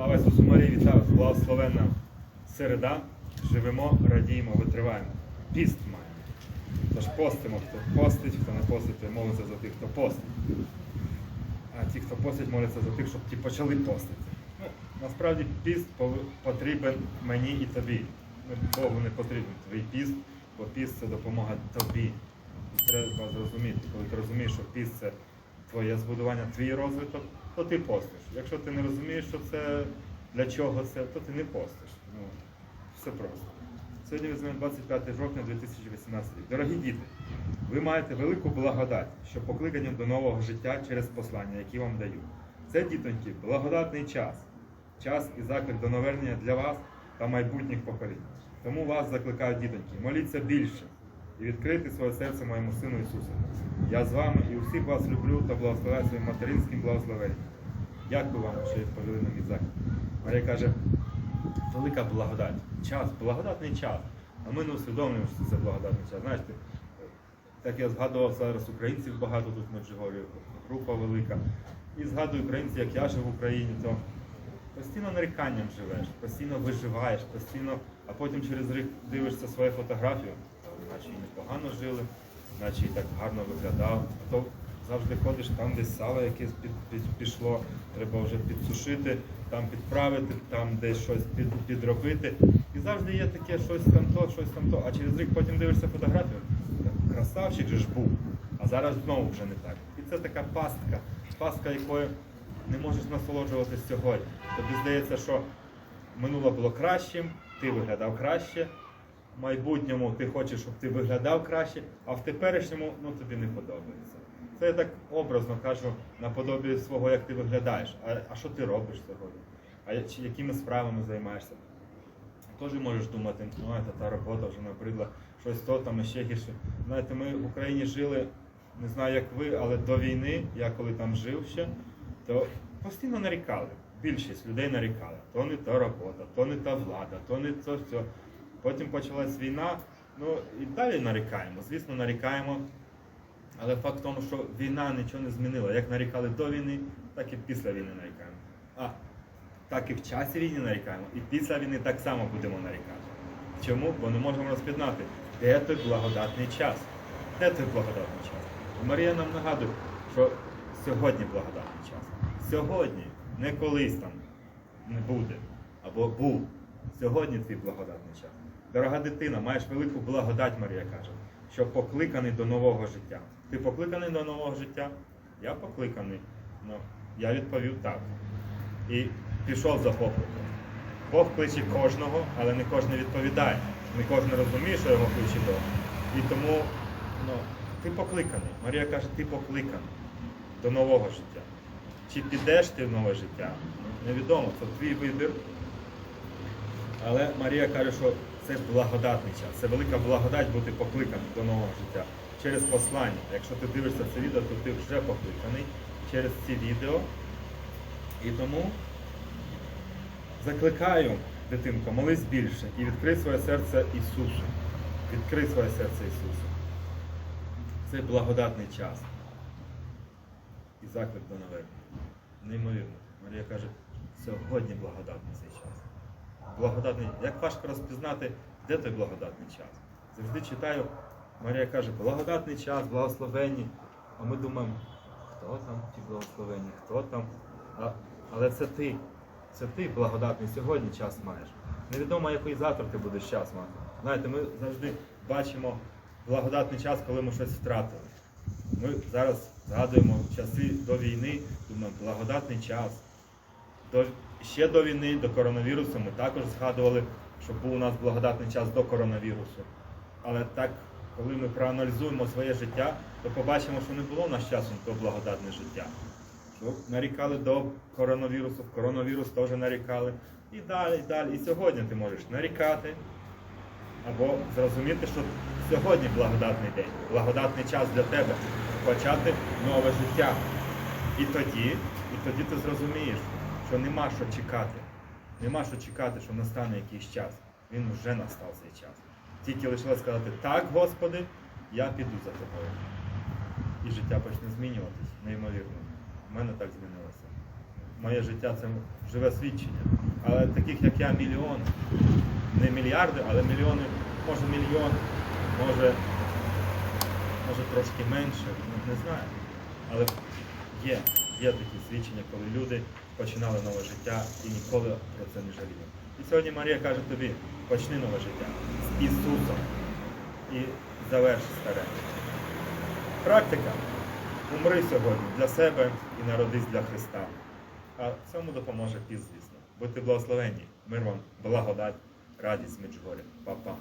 Слава Ісусу Марії, вітаю благословенна середа. Живемо, радіємо, витриваємо. Піст маємо. Тож постимо, хто постить, хто не постить, молиться за тих, хто постить. А ті, хто постить, моляться за тих, щоб ті почали постити. Ну, насправді піст потрібен мені і тобі. Богу не потрібен твій піст, бо піст це допомога тобі. І треба зрозуміти, коли ти розумієш, що піст це твоє збудування, твій розвиток, то ти постиш. Якщо ти не розумієш, що це для чого це, то ти не постиш. Ну, все просто. Сьогодні візьмемо 25 жовтня 2018 рік. Дорогі діти, ви маєте велику благодать, що покликані до нового життя через послання, які вам даю. Це, дітоньки, благодатний час, час і заклик до навернення для вас та майбутніх поколінь. Тому вас закликаю, дітоньки, моліться більше і відкрити своє серце моєму сину Ісусу. Я з вами і усіх вас люблю та благословляю своїм материнським благословенням. Дякую вам, що відповіли на мій заклик. Марія каже, велика благодать. Час, благодатний час. А ми не усвідомлюємо, що це благодатний час. Знаєте, так я згадував зараз українців багато тут в Меджигорі, група велика. І згадую українців, як я жив в Україні, то постійно наріканням живеш, постійно виживаєш, постійно, а потім через рік дивишся свою фотографію, наче і непогано жили, наче і так гарно виглядав. А то завжди ходиш, там десь сало якесь під, під, пішло, треба вже підсушити, там підправити, там десь щось під, підробити. І завжди є таке щось там то, щось там то. А через рік потім дивишся фотографію. Красавчик же ж був, а зараз знову вже не так. І це така пастка, пастка, якою не можеш насолоджуватися сьогодні. Тобі здається, що минуле було кращим, ти виглядав краще. Майбутньому ти хочеш, щоб ти виглядав краще, а в теперішньому ну, тобі не подобається. Це я так образно кажу наподобі свого, як ти виглядаєш. А, а що ти робиш сьогодні? А якими справами займаєшся? Теж можеш думати, ну це та робота вже набридла, щось то там ще гірше. Знаєте, ми в Україні жили, не знаю як ви, але до війни, я коли там жив ще, то постійно нарікали. Більшість людей нарікали. То не та робота, то не та влада, то не то все. Потім почалась війна, ну і далі нарікаємо. Звісно, нарікаємо. Але факт в тому, що війна нічого не змінила. Як нарікали до війни, так і після війни нарікаємо. А так і в часі війни нарікаємо, і після війни так само будемо нарікати. Чому? Бо не можемо розпізнати, де той благодатний час. Де той благодатний час? І Марія нам нагадує, що сьогодні благодатний час. Сьогодні, не колись там не буде, або був. Сьогодні твій благодатний час. Дорога дитина, маєш велику благодать, Марія каже, що покликаний до нового життя. Ти покликаний до нового життя? Я покликаний. Ну, я відповів так і пішов за покликом. Бог кличе кожного, але не кожен відповідає. Не кожен розуміє, що його кличе Бог. І тому ну, ти покликаний. Марія каже, ти покликаний до нового життя. Чи підеш ти в нове життя? Ну, Невідомо, це твій вибір. Але Марія каже, що це благодатний час. Це велика благодать бути покликаним до нового життя через послання. Якщо ти дивишся це відео, то ти вже покликаний через ці відео. І тому закликаю, дитинко, молись більше і відкрий своє серце Ісусу. Відкрий своє серце Ісусу. Це благодатний час. І заклик до навернення. Неймовірно. Марія каже, сьогодні благодатний цей час. Благодатний. Як важко розпізнати, де той благодатний час? Завжди читаю, Марія каже, благодатний час, благословенні. А ми думаємо, хто там ті благословенні, хто там. А, але це ти. Це ти благодатний сьогодні час маєш. Невідомо, який завтра ти будеш час мати. Знаєте, ми завжди бачимо благодатний час, коли ми щось втратили. Ми зараз згадуємо часи до війни, думаємо, благодатний час. До, ще до війни, до коронавірусу ми також згадували, що був у нас благодатний час до коронавірусу. Але так, коли ми проаналізуємо своє життя, то побачимо, що не було в нас часом то благодатне життя. Що нарікали до коронавірусу, коронавірус теж нарікали. І далі, і далі. І сьогодні ти можеш нарікати, або зрозуміти, що сьогодні благодатний день, благодатний час для тебе почати нове життя. І тоді, і тоді ти зрозумієш, що нема що чекати. Нема що чекати, що настане якийсь час. Він вже настав цей час. Тільки лишилось сказати, так, Господи, я піду за тобою. І життя почне змінюватись, неймовірно. У мене так змінилося. моє життя це живе свідчення. Але таких, як я, мільйон, не мільярди, але мільйони, може мільйон, може, може трошки менше, не знаю. Але є, є такі свідчення, коли люди починали нове життя і ніколи про це не жаліли. І сьогодні Марія каже тобі, почни нове життя з Ісусом і заверши старе. Практика. Умри сьогодні для себе і народись для Христа. А цьому допоможе піс, звісно. Будьте благословенні. Мир вам, благодать, радість. Па-па.